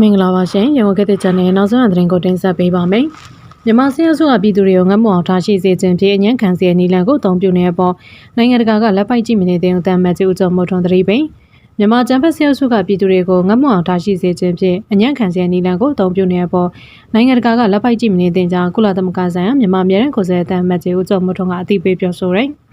မင်္ဂလာပါရှင်ရေဝကတဲ့ channel ရဲ့နောက်ဆုံးသတင်းကိုတင်ဆက်ပေးပါမယ်။မြန်မာစစ်အုပ်စုကပြည်သူတွေကိုငတ်မွအောင်ထားရှိစေခြင်းဖြင့်အငြင်းခံစေနီလန်ကိုအုံပြုနေတဲ့အပေါ်နိုင်ငံတကာကလက်ပိုက်ကြည့်မနေတဲ့ဦးတမ်းမတ်ကြီးဦးကျော်မိုးထွန်းသတိပေးမြန်မာကျန်းဖက်စစ်အုပ်စုကပြည်သူတွေကိုငတ်မွအောင်ထားရှိစေခြင်းဖြင့်အငြင်းခံစေနီလန်ကိုအုံပြုနေတဲ့အပေါ်နိုင်ငံတကာကလက်ပိုက်ကြည့်မနေတဲ့ကြောင်းကုလသမဂ္ဂဆိုင်ရာမြန်မာအမြဲတမ်းကိုယ်စားလှယ်အတမ်းမတ်ကြီးဦးကျော်မိုးထွန်းကအသိပေးပြောဆိုရယ်။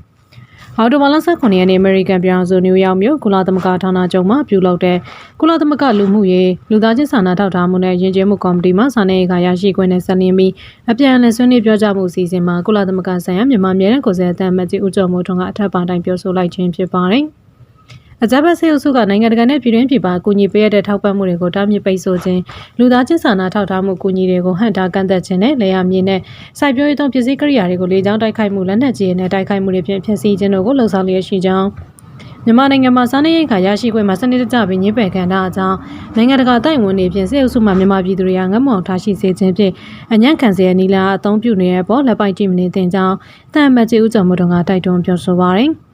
အော်တိုဘာလ19ရက်နေ့အမေရိကန်ပြည်အောင်စုနယူးယောက်မြို့ကုလသမဂ္ဂဌာနချုပ်မှာပြုလုပ်တဲ့ကုလသမဂ္ဂလူမှုရေးလူသားချင်းစာနာထောက်ထားမှုနဲ့ယဉ်ကျေးမှုကော်မတီမှစာနယ်ရေးကရရှိခွင့်နဲ့ဆက်လင်းပြီးအပြန်အလှန်ဆွေးနွေးပြောကြားမှုအစီအစဉ်မှာကုလသမဂ္ဂဆိုင်ရာမြန်မာပြည်နယ်ကိုယ်စားလှယ်တမတ်ကြီးဦးကျော်မိုးထွန်းကအထက်ပါတိုင်းပြောဆိုလိုက်ခြင်းဖြစ်ပါတယ်။ အကြမ်းဖက်ဆေးအုပ်စုကနိုင်ငံတကာနဲ့ပြည်တွင်းပြည်ပကူညီပေးရတဲ့ထောက်ပံ့မှုတွေကိုတားမြစ်ပိတ်ဆို့ခြင်းလူသားချင်းစာနာထောက်ထားမှုကူညီတွေကိုဟန့်တားကန့်သက်ခြင်းနဲ့လေယာမြေနဲ့စိုက်ပျိုးရေးသုံးပစ္စည်းကိရိယာတွေကိုလေကြောင်းတိုက်ခိုက်မှုလက်နက်ကြီးနဲ့တိုက်ခိုက်မှုတွေဖြင့်ဖျက်ဆီးခြင်းတို့ကိုလှုံ့ဆော်လျက်ရှိကြောင်းမြန်မာနိုင်ငံမှာစားနပ်ရိက္ခာရရှိခွင့်မှာစနစ်တကျပြီးညှိပယ်ခံတာအကြောင်းနိုင်ငံတကာတိုက်ဝန်တွေဖြင့်စေအုပ်စုမှမြန်မာပြည်သူတွေကငတ်မောင်ထားရှိစေခြင်းဖြင့်အညံ့ခံစေရနီလာအသုံးပြုနေတဲ့ပေါ်လက်ပိုက်ကြည့်မနေတင်ကြောင်းတန်မတ်ကြီးဦးကျော်မိုးတုံကတိုက်တွန်းပြောဆိုပါရယ်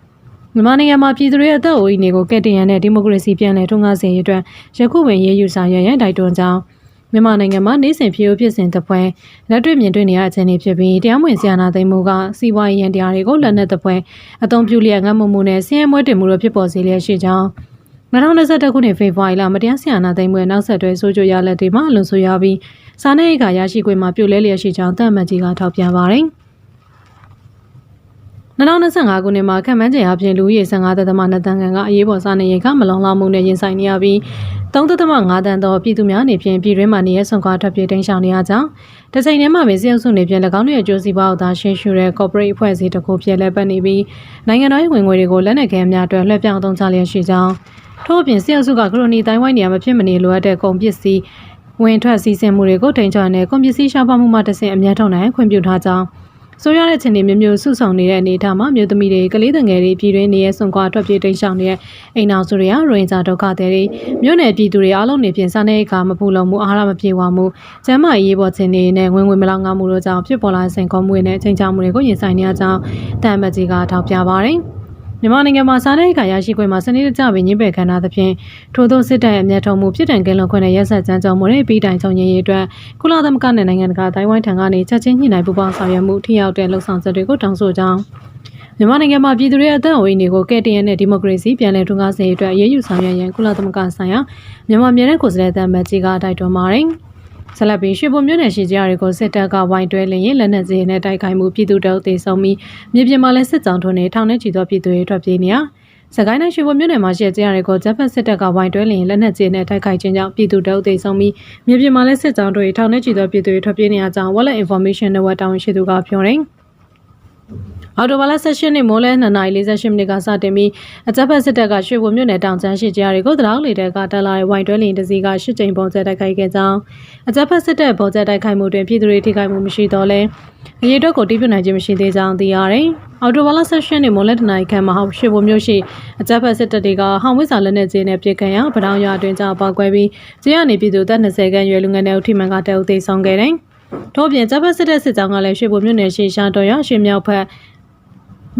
မြန်မာနိုင်ငံမှာပြည်သူတွေအသက်အိုးအိမ်တွေကိုကက်တင်ရန်နဲ့ဒီမိုကရေစီပြန်လည်ထွန်းကားစေရေးအတွက်ယခုဝင်ရေးယူဆောင်ရွက်ရန်တိုက်တွန်းကြောင်းမြန်မာနိုင်ငံမှာနေစဉ်ဖြစ်ဖြစ်စဉ်တစ်ပွဲလက်တွေ့မြင်တွေ့နေရတဲ့အခြေအနေဖြစ်ပြီးတရားမဝင်ဆီယနာသိမ်းမှုကစီးပွားရေးရန်တရားတွေကိုလက်နက်တစ်ပွဲအသုံးပြုလျက်ငတ်မှုမှုနဲ့ဆင်းရဲမွဲတင်မှုတို့ဖြစ်ပေါ်စေလျက်ရှိကြောင်း2021ခုနှစ်ဖေဖော်ဝါရီလမတရားဆီယနာသိမ်းမှုရဲ့နောက်ဆက်တွဲဆိုးကြရလက်တွေမှာအလွန်ဆိုးရပြီးစားနပ်ရိက္ခာရရှိခွင့်မှာပြုတ်လဲလျက်ရှိကြောင်းတန်မတ်ကြီးကထောက်ပြပါတယ်။ 2025ခုနှစ်မှာခံမှန်းချိန်အပြင်လူဦးရေ15သက်သမ2တန်းခန့်ကအရေးပေါ်စားနေရိတ်ကမလုံလောက်မှုနဲ့ရင်ဆိုင်နေရပြီး3သက်သမ5တန်းသောပြည်သူများအနေဖြင့်ပြည်တွင်းမှာနေရဆုံခွာထွက်ပြေးတိမ်းရှောင်နေရကြောင်းတချိန်တည်းမှာပဲစစ်အုပ်စုနေဖြင့်၎င်းတို့ရဲ့ကြိုးစီပွားအသာရှင်းရှုတဲ့ corporate အဖွဲ့အစည်းတစ်ခုဖြစ်လက်ပတ်နေပြီးနိုင်ငံတော်ရဲ့ဝင်ငွေတွေကိုလက်နက်ခဲများအတွက်လွှဲပြောင်းသုံးချလျက်ရှိကြောင်းထို့အပြင်စစ်အုပ်စုကခရိုနီတိုင်းဝိုင်းနေရာမဖြစ်မနေလိုအပ်တဲ့ကုန်ပစ္စည်းဝင်ထွက်စည်းစိမ်မှုတွေကိုထိန်းချုပ်တဲ့ကွန်ပစ္စည်းရှားပါမှုမှတဆင့်အများထုံနိုင်ခွင့်ပြုထားကြောင်း ဆိုရတဲ့ခြေနေမျိုးမျိုးဆုဆောင်နေတဲ့အနေအထားမှာမြို့သမီးတွေကလေးငယ်တွေပြည်တွင်းနေရဆွန်ခွာထွက်ပြေးတိမ်းရှောင်နေတဲ့အိမ်အောင်စုတွေကရိုင်ဂျာဒုက္ခတွေမြို့နယ်ပြည်သူတွေအားလုံးနေပြင်စားနေအခါမပူလုံမှုအားရမပြေဝမှုကျန်းမာရေးပေါ်ခြေနေနဲ့ဝင်ဝင်မလောက်ငါမှုတို့ကြောင့်ဖြစ်ပေါ်လာတဲ့စိန်ခေါ်မှုတွေနဲ့ချိန်ချမှုတွေကိုရင်ဆိုင်နေရကြောင်းတမ်မတ်ကြီးကထောက်ပြပါတယ်။ မြန်မာနိုင်ငံမှာစားနပ်ရိက္ခာရရှိခွင့်မှာစနစ်တကျပင်ညှိပယ်ခံထားသဖြင့်ထို့သောစစ်တပ်ရဲ့အမျက်ထုံမှုဖြစ်တံကင်းလွန်ခွင့်နဲ့ရက်ဆက်ကြမ်းကြုတ်မှုတွေပြီးတိုင်ချုပ်ရင်းရေးအတွက်ကုလသမဂ္ဂနဲ့နိုင်ငံတကာတိုင်းဝိုင်းထံကနေချက်ချင်းညှိနှိုင်းပူးပေါင်းဆောင်ရွက်မှုထိရောက်တဲ့လှုပ်ဆောင်ချက်တွေကိုတောင်းဆိုကြောင်းမြန်မာနိုင်ငံမှာပြည်သူတွေအသက်အဝေးတွေကိုကဲတင်ရတဲ့ဒီမိုကရေစီပြန်လည်ထွန်းကားစေအတွက်အရေးယူဆောင်ရွက်ရန်ကုလသမဂ္ဂဆိုင်ရာမြန်မာပြည်ရဲ့ကိုယ်စားလှယ်တမတ်ကြီးကတိုက်တွန်းပါတယ်။ ဆလပီရွှေဘုံမြို့နယ်ရှိကြတွေကိုစစ်တပ်ကဝိုင်းတွဲလင်းရင်လက်နက်ကြီးနဲ့တိုက်ခိုက်မှုပြည်သူတို့သေဆုံးပြီးမြေပြင်မှာလည်းစစ်ကြောင်းထုံးနေထောင်ထဲချီသောပြည်သူတွေထွက်ပြေးနေရစကိုင်းတိုင်းရွှေဘုံမြို့နယ်မှာရှိကြရတွေကိုဂျပန်စစ်တပ်ကဝိုင်းတွဲလင်းလက်နက်ကြီးနဲ့တိုက်ခိုက်ခြင်းကြောင့်ပြည်သူတို့သေဆုံးပြီးမြေပြင်မှာလည်းစစ်ကြောင်းတွေထောင်ထဲချီသောပြည်သူတွေထွက်ပြေးနေရကြောင်း Wallet Information Network တာဝန်ရှိသူကပြောတယ်။ အော်တိုဘာလ16နှစ်မိုးလဲ2:48မိနစ်ကစတင်ပြီးအကြမ်းဖက်စစ်တပ်ကရွှေဘုံမြို့နယ်တောင်ချမ်းရှိကြားတွေကိုတရောင်းလေတဲကတက်လာတဲ့ဝိုင်တွဲလင်တစီကရှစ်ကြိမ်ပုံကျဲတိုက်ခိုက်ခဲ့ကြောင်းအကြမ်းဖက်စစ်တပ်ပုံကျဲတိုက်ခိုက်မှုတွင်ပြည်သူတွေထိခိုက်မှုမရှိတော့လဲအရေးအတွက်ကိုတိပြနိုင်ခြင်းမရှိသေးကြောင်းသိရတယ်။အော်တိုဘာလ16နှစ်မိုးလဲတနိုင်ခန့်မှာဟောက်ရွှေဘုံမြို့ရှိအကြမ်းဖက်စစ်တပ်တွေကဟောင်ဝစ်စာလက်နက်ကြီးနဲ့ပစ်ခတ်ရာပတောင်ရွာအတွင်းကျပေါက်ကွဲပြီးကျေးရနေပြည်သူသက်20ခန့်ရွယ်လူငယ်တွေအထိမှန်ကတဲဦးသိဆောင်ခဲ့တယ်။ ထို့ပြင်ဂျပန်စစ်တပ်စစ်ကြောင်းကလည်းရွှေဘုံမြို့နယ်ရှိရှာတော်ရရွှေမြောက်ဖက်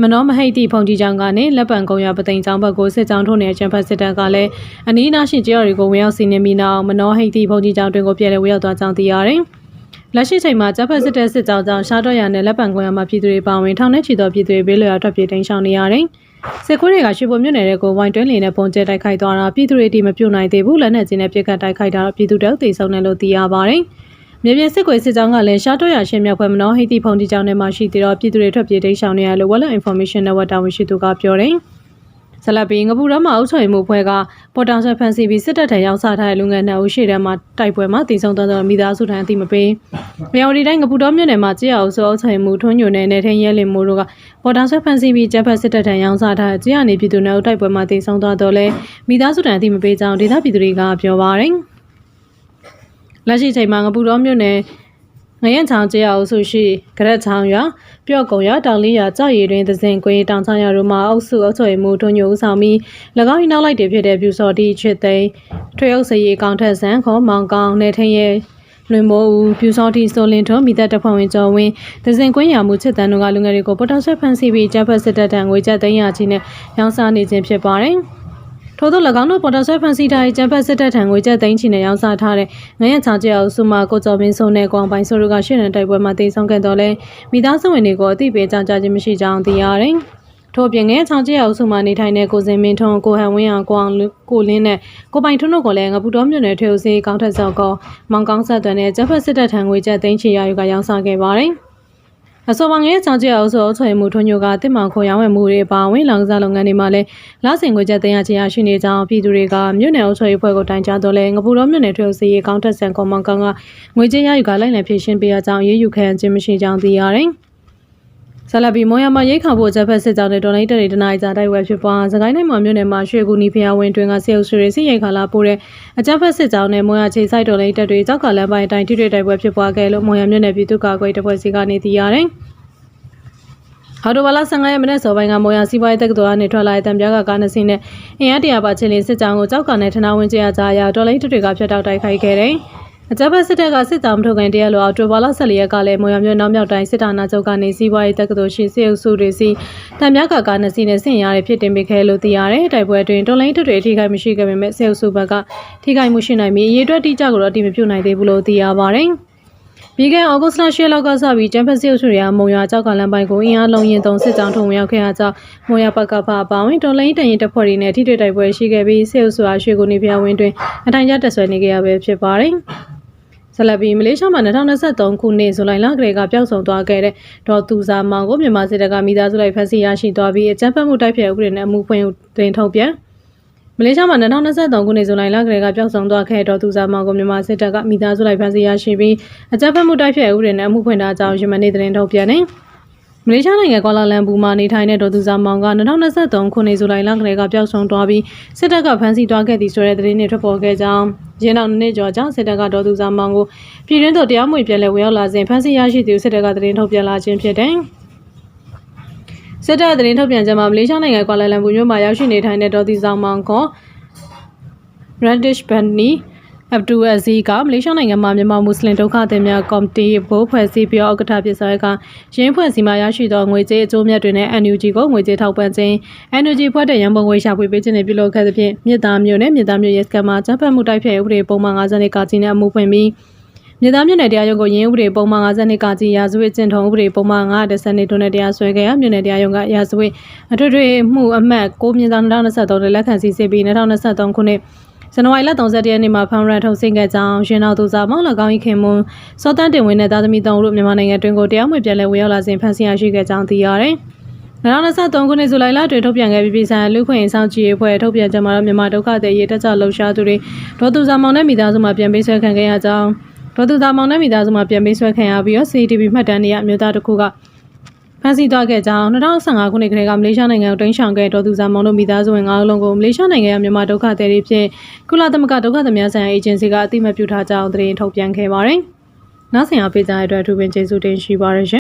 မနောမဟိတ်တိဖုန်ကြီးချောင်းကနေလက်ပံကုံရပသိမ်ချောင်းဘက်ကိုစစ်ကြောင်းထုတ်နေတဲ့ချမ်ဖတ်စစ်တပ်ကလည်းအနီးအနားရှိကြော်တွေကိုဝင်ရောက်စီးနင်းပြီးနောက်မနောဟိတ်တိဖုန်ကြီးချောင်းတွင်ကိုပြည်လဲဝင်ရောက်သွားကြောင်းသိရတယ်။လက်ရှိချိန်မှာဂျပန်စစ်တပ်စစ်ကြောင်းကြောင့်ရှားတော့ရနဲ့လက်ပံကုံရမှာပြည်သူတွေပါဝင်ထောင်ထဲချီသောပြည်သူတွေဘေးလွယ်ထွက်ပြေးတိမ်းရှောင်နေရတယ်။စစ်ခွေးတွေကရွှေဘုံမြို့နယ်တဲ့ကိုဝိုင်းတွင်းလင်းနဲ့ပုံကျဲတိုက်ခိုက်သွားတာပြည်သူတွေဒီမပြုတ်နိုင်သေးဘူးလက်နက်ကြီးနဲ့ပြစ်ခတ်တိုက်ခိုက်တာပြည်သူတို့တေဆုံးတယ်လို့သိရပါတယ်။ မြေပြင်စစ်ကွေစစ်ကြောင်းကလည်းရှားတော့ရရှင်းမြောက်ဖွဲ့မနောဟိတိဖုန်တီကြောင်းထဲမှာရှိသေးတော့ပြည်သူတွေထွက်ပြေးတိတ်ရှောင်နေရလို့ Wallet Information Network တာဝန်ရှိသူကပြောတယ်။ဆလပီငပူရမအုပ်ချုပ်မှုဖွဲ့ကပေါ်တောင်ဆက်ဖန်စီပြီးစစ်တပ်ထံရောက်စားထားတဲ့လူငယ်နှစ်ဦးရှေ့တန်းမှာတိုက်ပွဲမှာတည်ဆုံသွားသောမိသားစုထံအသိမပေး။မြော်ဒီတိုင်းငပူတော်မြို့နယ်မှာကြေးအောင်ဆိုအုပ်ချုပ်မှုထွန်းညိုနယ်နယ်ထင်းရဲလင်မိုးတို့ကပေါ်တောင်ဆက်ဖန်စီပြီးဂျပန်စစ်တပ်ထံရောက်စားထားတဲ့ကြေးရနေပြည်သူနယ်ဦးတိုက်ပွဲမှာတည်ဆုံသွားတော့လဲမိသားစုထံအသိမပေးကြောင်းဒေသပြည်သူတွေကပြောပါရယ်။ လက်ရှိချိန်မှာငပူတော်မြို့နယ်ငရန်ချောင်းကျေးရွာအုပ်စုရှိကရက်ချောင်းရွာပြော့ကုံရွာတောင်လေးရွာကြောက်ရည်တွင်သစဉ်ကွေးတောင်ချောင်းရွာတို့မှာအုပ်စုအုပ်ချုပ်မှုထွန်းညိုဦးဆောင်ပြီး၎င်း၏နောက်လိုက်တည်ဖြစ်တဲ့ပြူစော်တီချစ်သိန်းထွေအုပ်စရီကောင်ထက်ဆန်ခေါ်မောင်ကောင်နေထင်းရဲ့လွင်မိုးဦးပြူစောတီဆိုလင်ထွန်းမိသက်တဖွဲ့ဝင်ကျော်ဝင်းဒဇင်ကွင်းရမှုချစ်တန်တို့ကလူငယ်တွေကိုပေါ်တော်ဆက်ဖန်စီပြီးဂျပန်စစ်တပ်တံငွေကျပ်သိန်းရာချီနဲ့ရောင်းစားနေခြင်းဖြစ်ပါတယ်။ ထိုထို့သော၎င်းတို့ပေါ်တော်ဆွဲဖန်စီထားတဲ့ကျန်းဖက်စစ်တပ်ထံငွေကျပ်သိန်းချီနဲ့ရောင်းစားထားတဲ့ငရဲချောင်ကျအောင်စုမကိုကျော်မင်းစုံနဲ့ကွန်ပိုင်ဆိုတို့ကရှင်းတဲ့တိုက်ပွဲမှာတိတ်ဆုံးခဲ့တော့လဲမိသားစုဝင်တွေကိုအသိပေးကြောင်းကြားခြင်းမရှိကြောင်းသိရတယ်။ထို့ပြင်ငရဲချောင်ကျအောင်စုမနေထိုင်တဲ့ကိုစင်မင်းထွန်းကိုဟန်ဝင်းအောင်ကိုအောင်ကိုလင်းနဲ့ကိုပိုင်ထွန်းတို့ကလည်းငပူတော်မြို့နယ်ထွေဦးစီကောင်းထက်စောက်ကောမောင်ကောင်းဆက်သွယ်နဲ့ကျန်းဖက်စစ်တပ်ထံငွေကျပ်သိန်းချီရယူကရောင်းစားခဲ့ပါတယ်။ အစောပိုင်းရဲ့ချောင်းကျအောင်ဆိုအဆွေမှုထွန်းညိုကတစ်မောင်ခေါ်ရောင်းဝယ်မှုတွေပါဝင်လောင်စားလုပ်ငန်းတွေမှာလည်းလဆင်ငွေကျပ်တင်ရခြင်းရရှိနေကြောင်းပြည်သူတွေကမြို့နယ်အုပ်ချုပ်ရေးဖွဲ့ကိုတိုင်ကြားတော့လဲငပူတော်မြို့နယ်ထွေအုပ်စီရေးကောင်းတက်ဆန်ကော်မန်ကောင်ကငွေကြေးရယူကလိုက်လံဖြည့်ရှင်းပေးရကြောင်းရေးယူခံခြင်းမရှိကြောင်းသိရတယ်။ ဆလဘီမောရမရိတ်ခါဖို့ချက်ဖက်စစ်ကြောင်းတဲ့ဒေါ်လိုက်တရီတနိုင်ကြတိုက်ဝဲဖြစ်ပွားစကိုင်းတိုင်းမှာမြို့နယ်မှာရွှေကူနီဖျားဝင်တွင်ကဆေးအုပ်စုတွေစစ်ရိတ်ခါလာပို့တဲ့အချက်ဖက်စစ်ကြောင်းနဲ့မောရချေဆိုင်ဒေါ်လိုက်တက်တွေကြောက်ကလမ်းပိုင်းအတိုင်းထိတွေ့တိုက်ပွဲဖြစ်ပွားခဲ့လို့မောရမြို့နယ်ပြည်သူ့ကာကွယ်တပ်ဖွဲ့စီကနေသိရတယ်။အော်တိုဘာလ15ရက်မနေ့စောပိုင်းကမော်ရစီးပွားရေးတက္ကသိုလ်ကနေထွက်လာတဲ့တံပြားကကားနှစ်စီးနဲ့အင်အားတရာပါချင်းလေးစစ်ကြောင်းကိုကြောက်ကနဲ့ထနာဝင်ကျရကြရာဒေါ်လိတ်တွေကဖျက်တောက်တိုက်ခိုက်ခဲ့တယ်။ အကြမ်းဖက်စစ်တပ်ကစစ်တောင်မထုတ်ခင်တရက်လိုအော်တိုဘာလ14ရက်ကလည်းမော်ရမြို့နောက်မြောက်တိုင်းစစ်တာနာချုပ်ကနေစီးပွားရေးတက္ကသိုလ်ရှိစစ်အုပ်စုတွေစီတံပြားကကားနှစ်စီးနဲ့ဆင်ရတဲ့ဖြစ်တင်ပေးခဲ့လို့သိရတယ်။တိုက်ပွဲအတွင်းဒေါ်လိတ်တွေထိခိုက်မရှိခဲ့ပေမဲ့စစ်အုပ်စုဘက်ကထိခိုက်မှုရှိနိုင်ပြီးအရေးအတွက်တိကျကိုတော့အတိမပြုတ်နိုင်သေးဘူးလို့သိရပါတယ်။ပြီးခဲ့ဩဂုတ်လ10လောက်ကစပြီးကျန်းဖက်စစ်အုပ်စုတွေကမုံရွာကြောက်ကလမ်းပိုင်းကိုအင်အားလုံးရင်သုံးစစ်ကြောင်းထုံဝင်ရောက်ခဲ့တာကြောင့်မုံရွာဘက်ကဖအပါဝင်တော်လိုင်းတရင်တပ်ဖွဲ့တွေနဲ့ထိတွေ့တိုက်ပွဲရှိခဲ့ပြီးစစ်အုပ်စုအားရွှေကိုနေပြဝင်းတွင်အထိုင်ကျတက်ဆွဲနေကြရပဲဖြစ်ပါတယ်။ ဆလဘီမလေးရှားမှာ2023ခုနှစ်ဇူလိုင်လကလေးကပျောက်ဆုံးသွားခဲ့တဲ့ဒေါ်သူစာမောင်ကိုမြန်မာစစ်တပ်ကမိသားစုလိုက်ဖမ်းဆီးရရှိသွားပြီးအကြမ်းဖက်မှုတိုက်ဖျက်ဥပဒေနဲ့အမှုဖွင့်တင်ထုတ်ပြန်မလေးရှားမှာ2023ခုနှစ်ဇူလိုင်လကလေးကပျောက်ဆုံးသွားခဲ့တော့သူစာမောင်ကိုမြန်မာစစ်တပ်ကမိသားစုလိုက်ဖမ်းဆီးရရှိပြီးအကြမ်းဖက်မှုတိုက်ဖျက်ဥပဒေနဲ့အမှုဖွင့်ထားကြောင်းယမန်နေ့သတင်းထုတ်ပြန်နေ မလေးရှားနိုင်ငံကွာလာလမ်ပူမှာနေထိုင်တဲ့ဒေါ်သူစာမောင်က2023ခုနှစ်ဇူလိုင်လကလေးကပျောက်ဆုံးသွားပြီးစစ်တပ်ကဖမ်းဆီးသွားခဲ့သည်ဆိုတဲ့သတင်းတွေထွက်ပေါ်ခဲ့ကြောင်းရင်းနောက်နှစ်ကျော်ကြောင့်စစ်တပ်ကဒေါ်သူစာမောင်ကိုပြည်တွင်းသို့တရားမဝင်ပြန်လည်ဝင်ရောက်လာစဉ်ဖမ်းဆီးရရှိသူစစ်တပ်ကသတင်းထုတ်ပြန်လာခြင်းဖြစ်တယ်။စစ်တပ်သတင်းထုတ်ပြန်ချက်မှာမလေးရှားနိုင်ငံကွာလာလမ်ပူမြို့မှာရောက်ရှိနေထိုင်တဲ့ဒေါ်သီဆောင်မောင်က Radish Bani အဗ်ဒူအဇီကမလေးရှားနိုင်ငံမှာမြန်မာမွတ်စလင်ဒုက္ခသည်များကော်မတီဘိုးဖွဲ့စည်းပြီးဥက္ကဋ္ဌဖြစ်ဆောင်ကရင်းဖွဲ့စည်းမှရရှိသောငွေကြေးအကျိုးမြတ်တွေနဲ့ NUG ကိုငွေကြေးထောက်ပံ့ခြင်း NUG ဖွဲ့တဲ့ရန်ပုံငွေရှာဖွေပေးခြင်းတွေပြုလုပ်ခဲ့သဖြင့်မြစ်သားမျိုးနဲ့မြစ်သားမျိုးရဲစခန်းမှာတပ်ဖက်မှုတိုက်ဖျက်ဥပဒေပုံမှန်50နှစ်ကကြီးနဲ့အမှုဖွင့်ပြီးမြေသားမြို့နယ်တရားရုံးကိုရင်းဥပဒေပုံမှန်52ကကြီးရာဇဝတ်ကျင့်ထုံဥပဒေပုံမှန်910နှစ်တို့နဲ့တရားစွဲခဲ့ရမြို့နယ်တရားရုံးကရာဇဝတ်အထွေထွေမှုအမှတ်6မြင်းသား2023နဲ့လက်ခံစီစစ်ပြီး2023ခုနှစ် ဇန်နဝါရီလ31ရက်နေ့မှာဖမ်းရန်ထုတ်ဆင့်ခဲ့ကြောင်းရှင်တော်သူစာမောင်၎င်း၏ခင်မွန်းစောတန်းတင်ဝင်းနဲ့သားသမီး၃ဦးတို့မြန်မာနိုင်ငံတွင်ကိုတရားမဝင်ပြန်လည်ဝင်ရောက်လာစဉ်ဖမ်းဆီးရရှိခဲ့ကြောင်းသိရတယ်။2023ခုနှစ်ဇူလိုင်လတွင်ထုတ်ပြန်ခဲ့ပြီးပြည်ဆိုင်လူခွင့်ဆောင်ကြည်အဖွဲ့ထုတ်ပြန်ချက်မှာတော့မြန်မာဒုက္ခသည်ရေးတက်ကြလှုပ်ရှားသူတွေဒေါ်သူစာမောင်နဲ့မိသားစုမှာပြန်ပေးဆွဲခံခဲ့ရကြောင်းဒေါ်သူစာမောင်နဲ့မိသားစုမှာပြန်ပေးဆွဲခံရပြီးတော့ CCTV မှတ်တမ်းတွေအမျိုးသားတစ်ခုက ဖမ်းဆီးသွားခဲ့ကြောင်း2015ခုနှစ်ကတည်းကမလေးရှားနိုင်ငံကိုတင်းရှောင်ခဲ့ဒေါ်သူစာမောင်တို့မိသားစုဝင်9ဦးလုံးကိုမလေးရှားနိုင်ငံရဲ့မြန်မာဒုက္ခသည်တွေဖြင့်ကုလသမဂ္ဂဒုက္ခသည်များဆိုင်ရာအေဂျင်စီကအသိအမှတ်ပြုထားကြောင်းသတင်းထုတ်ပြန်ခဲ့ပါတယ်။နောက်ဆင်အားပေးကြတဲ့အတွက်အထူးပင်ကျေးဇူးတင်ရှိပါရရှင်